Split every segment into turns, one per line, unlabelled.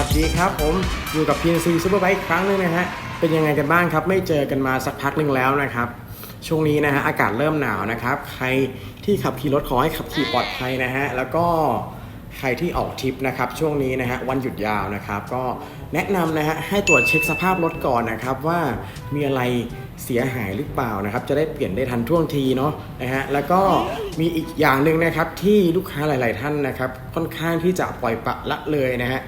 วัสดีครับผมอยู่กับ PNC Superbike อีกครั้งหนึงนะฮะเป็นยังไงกันบ้างครับ ไม่เจอกันมาสักพักหนึ่งแล้วนะครับ ช่วงนี้นะฮะอากาศเริ่มหนาวนะครับ ใครที่ขับขี่รถขอให้ขับขี่ปลอดภัยนะฮะแล้วก็ใครที่ออกทริปนะครับช่วงนี้นะฮะวันหยุดยาวนะครับ ก็แนะนำนะฮะให้ตรวจเช็คสภาพรถก่อนนะครับว่ามีอะไรเสียหายหรือเปล่านะครับ จะได้เปลี่ยนได้ทันท่วงทีเนาะนะฮะแล้วก็มีอีกอย่างหนึ่งนะครับที่ลูกค้าหลาย ๆ ท่านนะครับ ค่อนข้างที่จะปล่อยปละละเลยนะฮะ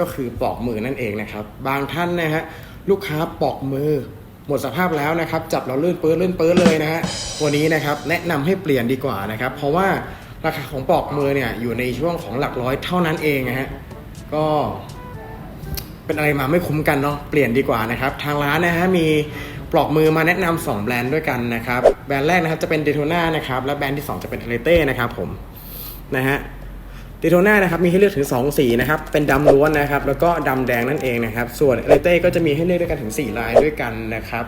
ก็คือปอกมือนั่นเองนะครับ บางท่านนะฮะลูกค้าปอกมือหมดสภาพแล้วนะครับ จับเราลื่นเปื้นลื่นเปื้นเลยนะฮะวันนี้นะครับแนะนำให้เปลี่ยนดีกว่านะครับ เพราะว่าราคาของปอกมือเนี่ยอยู่ในช่วงของหลักร้อยเท่านั้นเองนะฮะก็เป็นอะไรมาไม่คุ้มกันเนาะเปลี่ยนดีกว่านะครับ ทางร้านนะฮะมีปลอกมือมาแนะนำสองแบรนด์ด้วยกันนะครับ แบรนด์แรกนะครับจะเป็นเดโ o นานะครับ และแบรนด์ที่สองจะเป็นเทเลเต้นะครับผมนะฮะ เดโ o นานะครับมีให้เลือกถึง 2 สีนะครับ เป็นดำล้วนนะครับ แล้วก็ดำแดงนั่นเองนะครับ ส่วนเอเลเต้ก็จะมีให้เลือกด้วยกันถึง 4 ลายด้วยกันนะครับ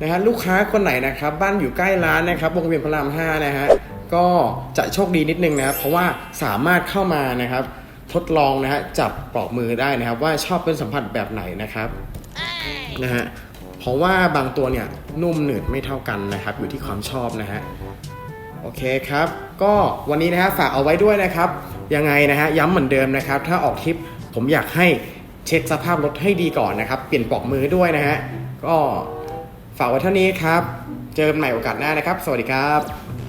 นะฮะลูกค้าคนไหนนะครับ บ้านอยู่ใกล้ร้านนะครับวงเวียนพระราม5นะฮะก็จะโชคดีนิดนึงนะครับ เพราะว่าสามารถเข้ามานะครับทดลองนะฮะจับปลอกมือได้นะครับ ว่าชอบเป็นสัมผัสแบบไหนนะครับนะฮะเพราะว่าบางตัวเนี่ยนุ่มหนืดไม่เท่ากันนะครับ อยู่ที่ความชอบนะฮะ โอเคครับ ก็วันนี้นะฮะฝากเอาไว้ด้วยนะครับ ยังไงนะฮะย้ำเหมือนเดิมนะครับ ถ้าออกทริปผมอยากให้เช็คสภาพรถให้ดีก่อนนะครับ เปลี่ยนปลอกมือด้วยนะฮะ ก็ฝากไว้เท่านี้ครับ เจอกันใหม่โอกาสหน้านะครับ สวัสดีครับ